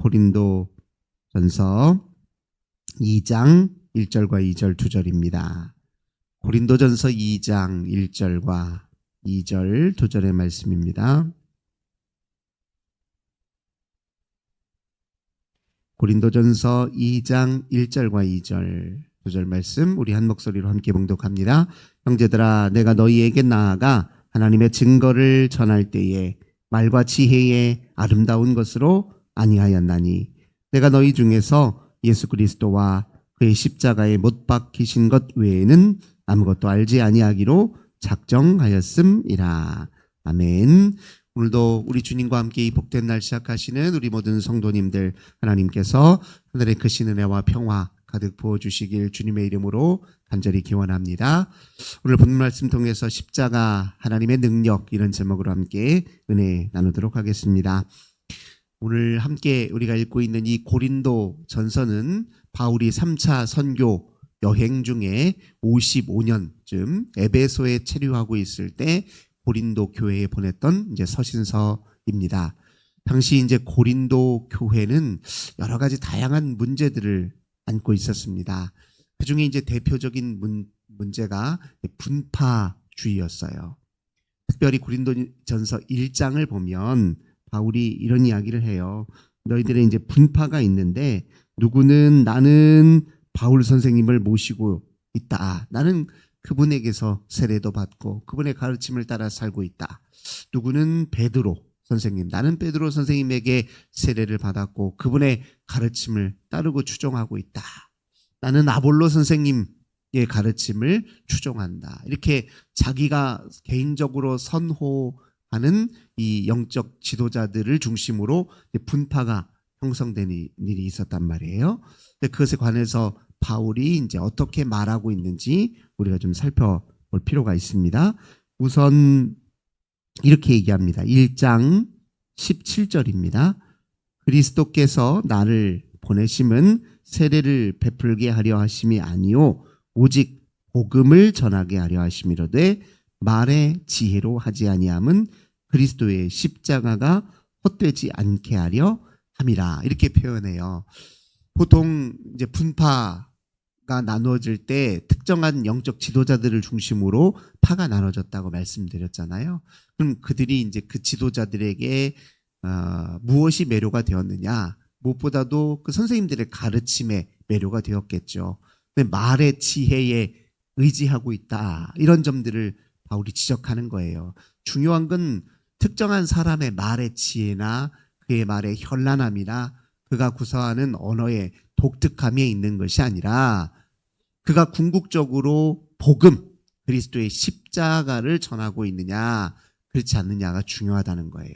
고린도 전서 2장 1절과 2절 2절입니다. 고린도 전서 2장 1절과 2절 2절의 말씀입니다. 고린도 전서 2장 1절과 2절 2절 말씀 우리 한 목소리로 함께 봉독합니다. 형제들아 내가 너희에게 나아가 하나님의 증거를 전할 때에 말과 지혜의 아름다운 것으로 아니하였나니 내가 너희 중에서 예수 그리스도와 그의 십자가에 못 박히신 것 외에는 아무것도 알지 아니하기로 작정하였음이라. 아멘. 오늘도 우리 주님과 함께 이 복된 날 시작하시는 우리 모든 성도님들 하나님께서 하늘의 크신 은혜와 평화 가득 부어 주시길 주님의 이름으로 간절히 기원합니다. 오늘 본 말씀 통해서 십자가 하나님의 능력 이런 제목으로 함께 은혜 나누도록 하겠습니다. 오늘 함께 우리가 읽고 있는 이 고린도 전서는 바울이 3차 선교 여행 중에 55년쯤 에베소에 체류하고 있을 때 고린도 교회에 보냈던 이제 서신서입니다. 당시 이제 고린도 교회는 여러 가지 다양한 문제들을 안고 있었습니다. 그 중에 이제 대표적인 문, 문제가 분파주의였어요. 특별히 고린도전서 1장을 보면 바울이 이런 이야기를 해요. 너희들의 이제 분파가 있는데 누구는 나는 바울 선생님을 모시고 있다. 나는 그분에게서 세례도 받고 그분의 가르침을 따라 살고 있다. 누구는 베드로 선생님, 나는 베드로 선생님에게 세례를 받았고 그분의 가르침을 따르고 추종하고 있다. 나는 아볼로 선생님의 가르침을 추종한다. 이렇게 자기가 개인적으로 선호 하는 이 영적 지도자들을 중심으로 분파가 형성된 일이 있었단 말이에요. 근데 그것에 관해서 바울이 이제 어떻게 말하고 있는지 우리가 좀 살펴볼 필요가 있습니다. 우선 이렇게 얘기합니다. 1장 17절입니다. 그리스도께서 나를 보내심은 세례를 베풀게 하려 하심이 아니요 오직 복음을 전하게 하려 하심이로되 말의 지혜로 하지 아니함은 그리스도의 십자가가 헛되지 않게 하려 함이라 이렇게 표현해요. 보통 이제 분파가 나누어질 때 특정한 영적 지도자들을 중심으로 파가 나눠졌다고 말씀드렸잖아요. 그럼 그들이 이제 그 지도자들에게 어, 무엇이 매료가 되었느냐? 무엇보다도 그 선생님들의 가르침에 매료가 되었겠죠. 말의 지혜에 의지하고 있다. 이런 점들을 바울이 지적하는 거예요. 중요한 건 특정한 사람의 말의 지혜나 그의 말의 현란함이나 그가 구사하는 언어의 독특함에 있는 것이 아니라 그가 궁극적으로 복음, 그리스도의 십자가를 전하고 있느냐, 그렇지 않느냐가 중요하다는 거예요.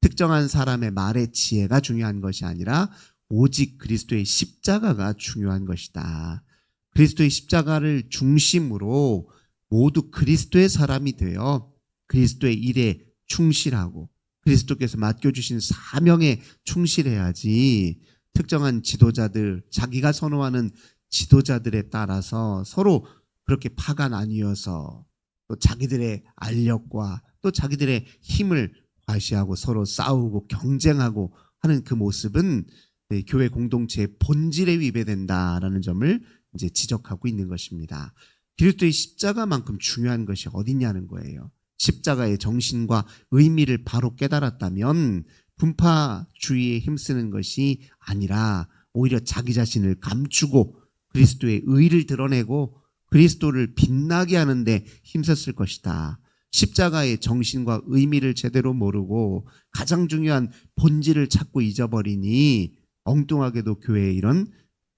특정한 사람의 말의 지혜가 중요한 것이 아니라 오직 그리스도의 십자가가 중요한 것이다. 그리스도의 십자가를 중심으로 모두 그리스도의 사람이 되어 그리스도의 일에 충실하고 그리스도께서 맡겨주신 사명에 충실해야지 특정한 지도자들, 자기가 선호하는 지도자들에 따라서 서로 그렇게 파가 나뉘어서 또 자기들의 알력과 또 자기들의 힘을 과시하고 서로 싸우고 경쟁하고 하는 그 모습은 네, 교회 공동체의 본질에 위배된다라는 점을 이제 지적하고 있는 것입니다. 그리스도의 십자가만큼 중요한 것이 어디냐는 거예요. 십자가의 정신과 의미를 바로 깨달았다면 분파주의에 힘쓰는 것이 아니라 오히려 자기 자신을 감추고 그리스도의 의를 드러내고 그리스도를 빛나게 하는데 힘썼을 것이다. 십자가의 정신과 의미를 제대로 모르고 가장 중요한 본질을 찾고 잊어버리니 엉뚱하게도 교회에 이런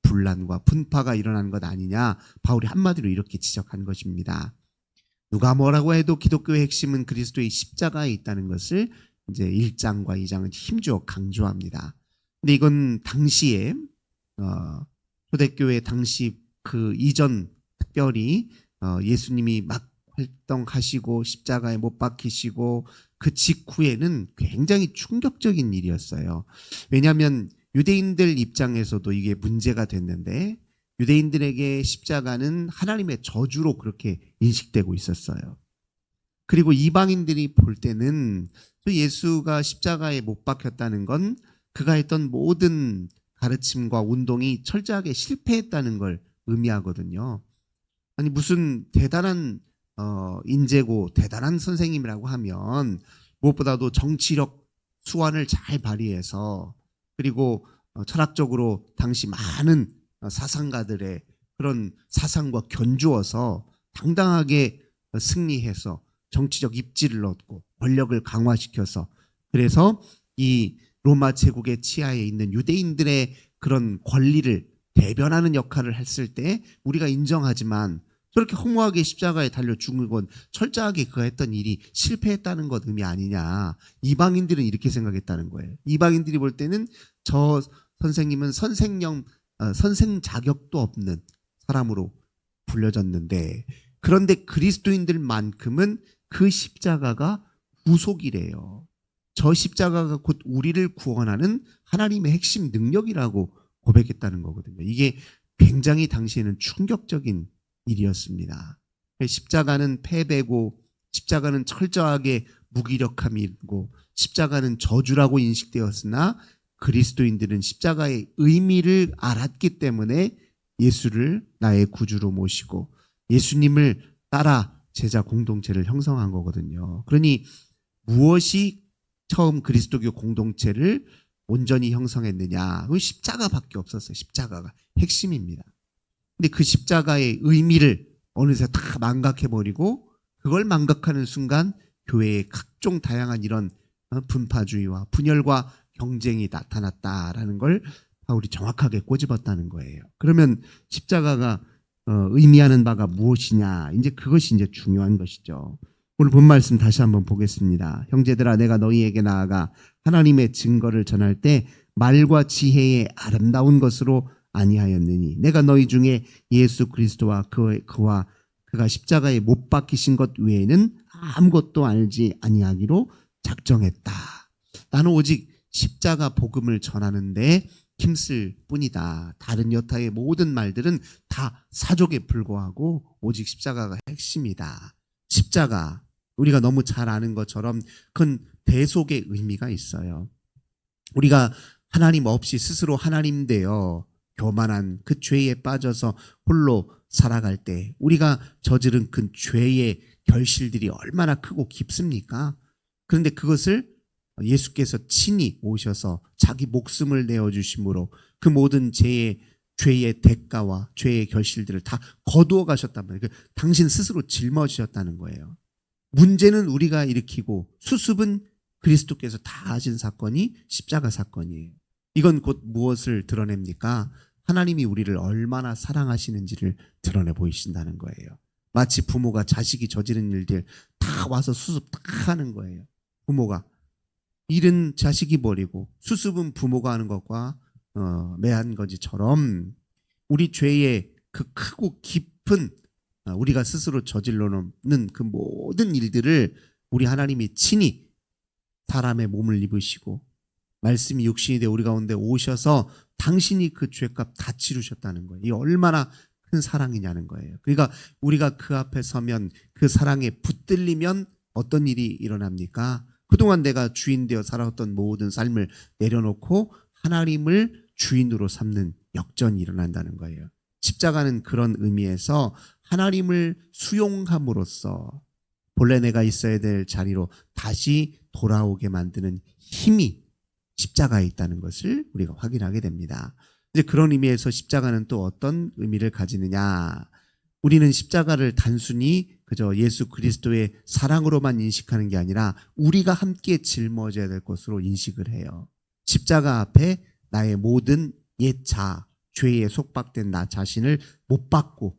분란과 분파가 일어나는 것 아니냐. 바울이 한마디로 이렇게 지적한 것입니다. 누가 뭐라고 해도 기독교의 핵심은 그리스도의 십자가에 있다는 것을 이제 1장과 2장은 힘주어 강조합니다. 근데 이건 당시에 어, 초대교회 당시 그 이전 특별히 어, 예수님이 막 활동하시고 십자가에 못 박히시고 그 직후에는 굉장히 충격적인 일이었어요. 왜냐하면 유대인들 입장에서도 이게 문제가 됐는데 유대인들에게 십자가는 하나님의 저주로 그렇게 인식되고 있었어요. 그리고 이방인들이 볼 때는 또 예수가 십자가에 못 박혔다는 건 그가 했던 모든 가르침과 운동이 철저하게 실패했다는 걸 의미하거든요. 아니 무슨 대단한 어, 인재고 대단한 선생님이라고 하면 무엇보다도 정치력 수완을 잘 발휘해서 그리고 어, 철학적으로 당시 많은 어, 사상가들의 그런 사상과 견주어서 당당하게 어, 승리해서 정치적 입지를 얻고 권력을 강화시켜서 그래서 이 로마 제국의 치하에 있는 유대인들의 그런 권리를 대변하는 역할을 했을 때 우리가 인정하지만 저렇게 허무하게 십자가에 달려 죽은 건 철저하게 그가 했던 일이 실패했다는 것 의미 아니냐. 이방인들은 이렇게 생각했다는 거예요. 이방인들이 볼 때는 저 선생님은 선생령, 어, 선생 자격도 없는 사람으로 불려졌는데 그런데 그리스도인들만큼은 그 십자가가 구속이래요. 저 십자가가 곧 우리를 구원하는 하나님의 핵심 능력이라고 고백했다는 거거든요. 이게 굉장히 당시에는 충격적인 일이었습니다. 십자가는 패배고 십자가는 철저하게 무기력함이고 십자가는 저주라고 인식되었으나 그리스도인들은 십자가의 의미를 알았기 때문에 예수를 나의 구주로 모시고 예수님을 따라 제자 공동체를 형성한 거거든요. 그러니 무엇이 처음 그리스도교 공동체를 온전히 형성했느냐? 그 십자가밖에 없었어요. 십자가가 핵심입니다. 근데 그 십자가의 의미를 어느새 다 망각해버리고 그걸 망각하는 순간 교회의 각종 다양한 이런 어, 분파주의와 분열과 경쟁이 나타났다라는 걸 바울이 정확하게 꼬집었다는 거예요. 그러면 십자가가 어, 의미하는 바가 무엇이냐? 이제 그것이 이제 중요한 것이죠. 오늘 본 말씀 다시 한번 보겠습니다. 형제들아, 내가 너희에게 나아가 하나님의 증거를 전할 때 말과 지혜의 아름다운 것으로 아니하였느니 내가 너희 중에 예수 그리스도와 그, 그와 그가 십자가에 못 박히신 것 외에는 아무것도 알지 아니하기로 작정했다. 나는 오직 십자가 복음을 전하는데 힘쓸 뿐이다. 다른 여타의 모든 말들은 다 사족에 불과하고 오직 십자가가 핵심이다. 십자가 우리가 너무 잘 아는 것처럼 그건 대속의 의미가 있어요. 우리가 하나님 없이 스스로 하나님 되어 교만한 그 죄에 빠져서 홀로 살아갈 때 우리가 저지른 그 죄의 결실들이 얼마나 크고 깊습니까? 그런데 그것을 예수께서 친히 오셔서 자기 목숨을 내어 주심으로 그 모든 죄의 죄의 대가와 죄의 결실들을 다 거두어 가셨단 말이에요. 그 당신 스스로 짊어지셨다는 거예요. 문제는 우리가 일으키고 수습은 그리스도께서 다 하신 사건이 십자가 사건이에요. 이건 곧 무엇을 드러냅니까? 하나님이 우리를 얼마나 사랑하시는지를 드러내 보이신다는 거예요. 마치 부모가 자식이 저지른 일들 다 와서 수습 다 하는 거예요. 부모가 일은 자식이 버리고 수습은 부모가 하는 것과 어, 매한 거지처럼 우리 죄의 그 크고 깊은 어, 우리가 스스로 저질러 놓는 그 모든 일들을 우리 하나님이 친히 사람의 몸을 입으시고 말씀이 육신이 되어 우리 가운데 오셔서 당신이 그 죄값 다 치르셨다는 거예요. 이 얼마나 큰 사랑이냐는 거예요. 그러니까 우리가 그 앞에 서면 그 사랑에 붙들리면 어떤 일이 일어납니까? 그동안 내가 주인 되어 살아왔던 모든 삶을 내려놓고 하나님을 주인으로 삼는 역전이 일어난다는 거예요. 십자가는 그런 의미에서 하나님을 수용함으로써 본래 내가 있어야 될 자리로 다시 돌아오게 만드는 힘이 십자가에 있다는 것을 우리가 확인하게 됩니다. 이제 그런 의미에서 십자가는 또 어떤 의미를 가지느냐? 우리는 십자가를 단순히 그저 예수 그리스도의 사랑으로만 인식하는 게 아니라 우리가 함께 짊어져야 될 것으로 인식을 해요. 십자가 앞에 나의 모든 옛자, 죄에 속박된 나 자신을 못 받고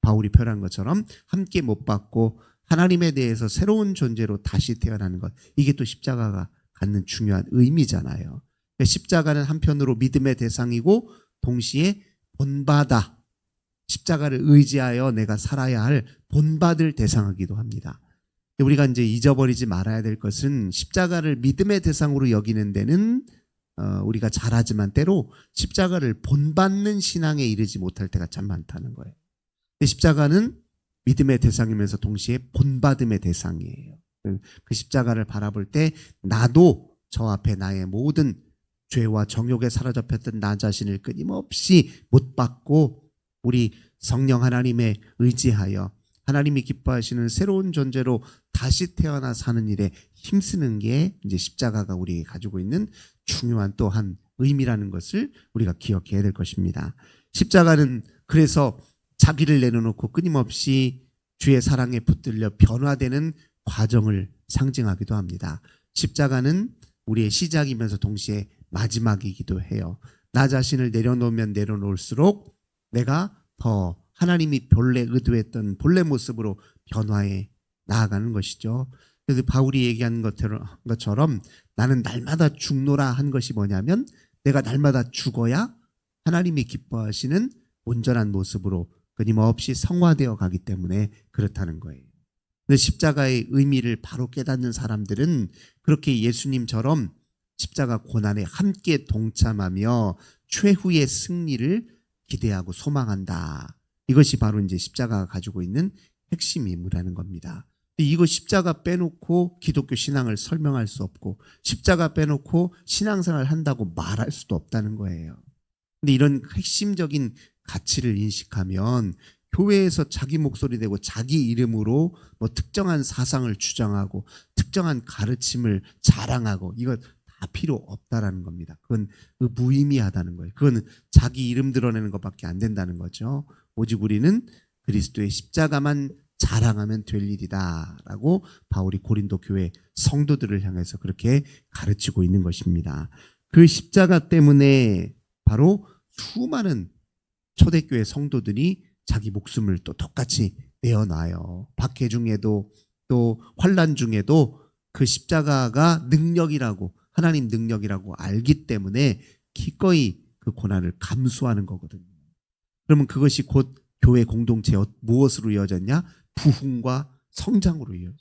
바울이 표현한 것처럼 함께 못 받고 하나님에 대해서 새로운 존재로 다시 태어나는 것. 이게 또 십자가가 갖는 중요한 의미잖아요. 십자가는 한편으로 믿음의 대상이고 동시에 본받아 십자가를 의지하여 내가 살아야 할 본받을 대상이기도 합니다. 우리가 이제 잊어버리지 말아야 될 것은 십자가를 믿음의 대상으로 여기는 데는 어, 우리가 잘하지만 때로 십자가를 본받는 신앙에 이르지 못할 때가 참 많다는 거예요. 십자가는 믿음의 대상이면서 동시에 본받음의 대상이에요. 그 십자가를 바라볼 때 나도 저 앞에 나의 모든 죄와 정욕에 사로잡혔던 나 자신을 끊임없이 못 받고 우리 성령 하나님에 의지하여 하나님이 기뻐하시는 새로운 존재로 다시 태어나 사는 일에 힘쓰는 게 이제 십자가가 우리에게 가지고 있는 중요한 또 한 의미라는 것을 우리가 기억해야 될 것입니다. 십자가는 그래서 자기를 내려놓고 끊임없이 주의 사랑에 붙들려 변화되는 과정을 상징하기도 합니다. 십자가는 우리의 시작이면서 동시에 마지막이기도 해요. 나 자신을 내려놓으면 내려놓을수록 내가 더 하나님이 본래 의도했던 본래 모습으로 변화해 나아가는 것이죠. 그래서 바울이 얘기한 것처럼, 나는 날마다 죽노라 한 것이 뭐냐면 내가 날마다 죽어야 하나님이 기뻐하시는 온전한 모습으로 끊임없이 성화되어 가기 때문에 그렇다는 거예요. 근데 십자가의 의미를 바로 깨닫는 사람들은 그렇게 예수님처럼 십자가 고난에 함께 동참하며 최후의 승리를 기대하고 소망한다. 이것이 바로 이제 십자가가 가지고 있는 핵심 임무라는 겁니다. 이거 십자가 빼놓고 기독교 신앙을 설명할 수 없고 십자가 빼놓고 신앙생활 한다고 말할 수도 없다는 거예요. 근데 이런 핵심적인 가치를 인식하면 교회에서 자기 목소리 내고 자기 이름으로 뭐 특정한 사상을 주장하고 특정한 가르침을 자랑하고 이거 다 필요 없다라는 겁니다. 그건 무의미하다는 거예요. 그거는 자기 이름 드러내는 것밖에 안 된다는 거죠. 오직 우리는 그리스도의 십자가만 자랑하면 될 일이다라고 바울이 고린도 교회 성도들을 향해서 그렇게 가르치고 있는 것입니다. 그 십자가 때문에 바로 수많은 초대교회 성도들이 자기 목숨을 또 똑같이 내어놔요. 박해 중에도 또 환란 중에도 그 십자가가 능력이라고 하나님 능력이라고 알기 때문에 기꺼이 그 고난을 감수하는 거거든요. 그러면 그것이 곧 교회 공동체 어- 무엇으로 이어졌냐? 부흥과 성장으로 이어져.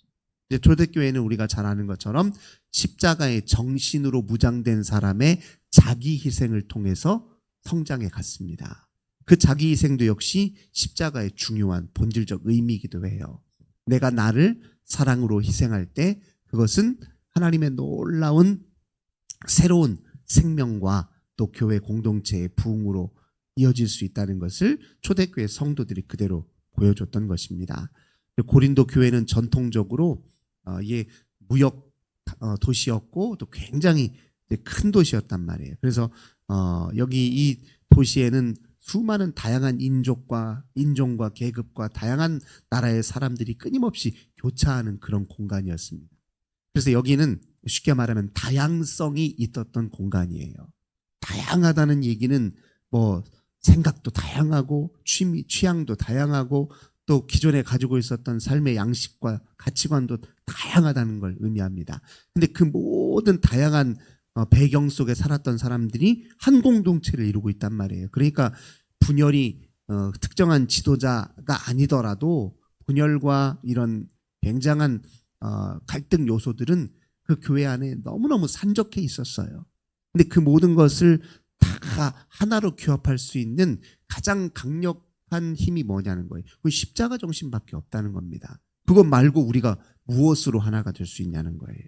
이제 초대교회는 우리가 잘 아는 것처럼 십자가의 정신으로 무장된 사람의 자기 희생을 통해서 성장해 갔습니다. 그 자기 희생도 역시 십자가의 중요한 본질적 의미이기도 해요. 내가 나를 사랑으로 희생할 때 그것은 하나님의 놀라운 새로운 생명과 또 교회 공동체의 부흥으로 이어질 수 있다는 것을 초대교회 성도들이 그대로 보여줬던 것입니다. 고린도 교회는 전통적으로 어, 이게 무역 어, 도시였고 또 굉장히 큰 도시였단 말이에요. 그래서 어, 여기 이 도시에는 수많은 다양한 인족과 인종과 계급과 다양한 나라의 사람들이 끊임없이 교차하는 그런 공간이었습니다. 그래서 여기는 쉽게 말하면 다양성이 있었던 공간이에요. 다양하다는 얘기는 뭐 생각도 다양하고 취미, 취향도 다양하고 또 기존에 가지고 있었던 삶의 양식과 가치관도 다양하다는 걸 의미합니다. 근데 그 모든 다양한 어, 배경 속에 살았던 사람들이 한 공동체를 이루고 있단 말이에요. 그러니까 분열이 어, 특정한 지도자가 아니더라도 분열과 이런 굉장한 어, 갈등 요소들은 그 교회 안에 너무너무 산적해 있었어요. 근데 그 모든 것을 다 하나로 규합할 수 있는 가장 강력한 힘이 뭐냐는 거예요. 그 십자가 정신밖에 없다는 겁니다. 그것 말고 우리가 무엇으로 하나가 될 수 있냐는 거예요.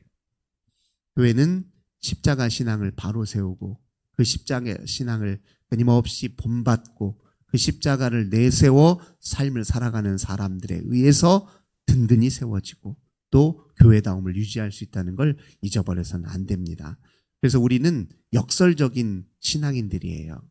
교회는 십자가 신앙을 바로 세우고 그 십자가 신앙을 끊임없이 본받고 그 십자가를 내세워 삶을 살아가는 사람들에 의해서 든든히 세워지고 또 교회다움을 유지할 수 있다는 걸 잊어버려서는 안 됩니다. 그래서 우리는 역설적인 신앙인들이에요.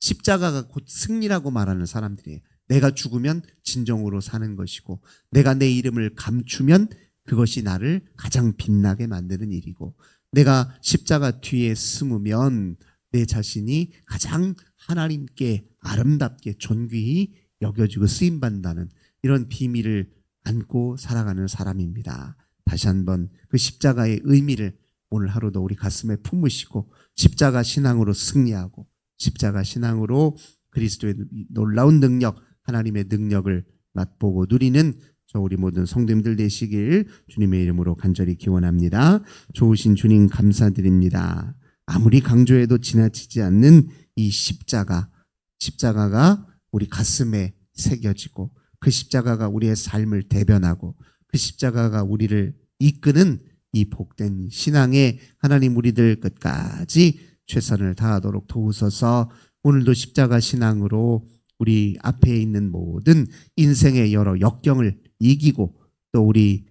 십자가가 곧 승리라고 말하는 사람들이에요. 내가 죽으면 진정으로 사는 것이고, 내가 내 이름을 감추면 그것이 나를 가장 빛나게 만드는 일이고, 내가 십자가 뒤에 숨으면 내 자신이 가장 하나님께 아름답게 존귀히 여겨지고 쓰임받는다는 이런 비밀을 안고 살아가는 사람입니다. 다시 한번 그 십자가의 의미를 오늘 하루도 우리 가슴에 품으시고 십자가 신앙으로 승리하고 십자가 신앙으로 그리스도의 놀라운 능력, 하나님의 능력을 맛보고 누리는 저 우리 모든 성도님들 되시길 주님의 이름으로 간절히 기원합니다. 좋으신 주님 감사드립니다. 아무리 강조해도 지나치지 않는 이 십자가, 십자가가 우리 가슴에 새겨지고 그 십자가가 우리의 삶을 대변하고 그 십자가가 우리를 이끄는 이 복된 신앙에 하나님 우리들 끝까지 최선을 다하도록 도우소서. 오늘도 십자가 신앙으로 우리 앞에 있는 모든 인생의 여러 역경을 이기고 또 우리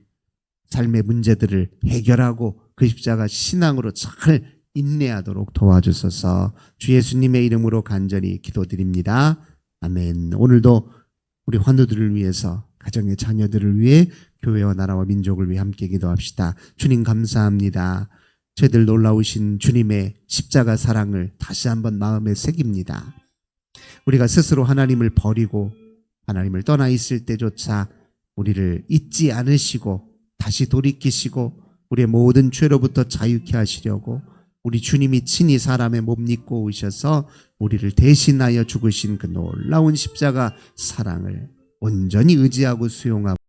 삶의 문제들을 해결하고 그 십자가 신앙으로 잘 인내하도록 도와주소서. 주 예수님의 이름으로 간절히 기도드립니다. 아멘. 오늘도 우리 환우들을 위해서 가정의 자녀들을 위해 교회와 나라와 민족을 위해 함께 기도합시다. 주님 감사합니다. 저희들 놀라우신 주님의 십자가 사랑을 다시 한번 마음에 새깁니다. 우리가 스스로 하나님을 버리고 하나님을 떠나 있을 때조차 우리를 잊지 않으시고 다시 돌이키시고 우리의 모든 죄로부터 자유케 하시려고 우리 주님이 친히 사람의 몸 입고 오셔서 우리를 대신하여 죽으신 그 놀라운 십자가 사랑을 온전히 의지하고 수용하고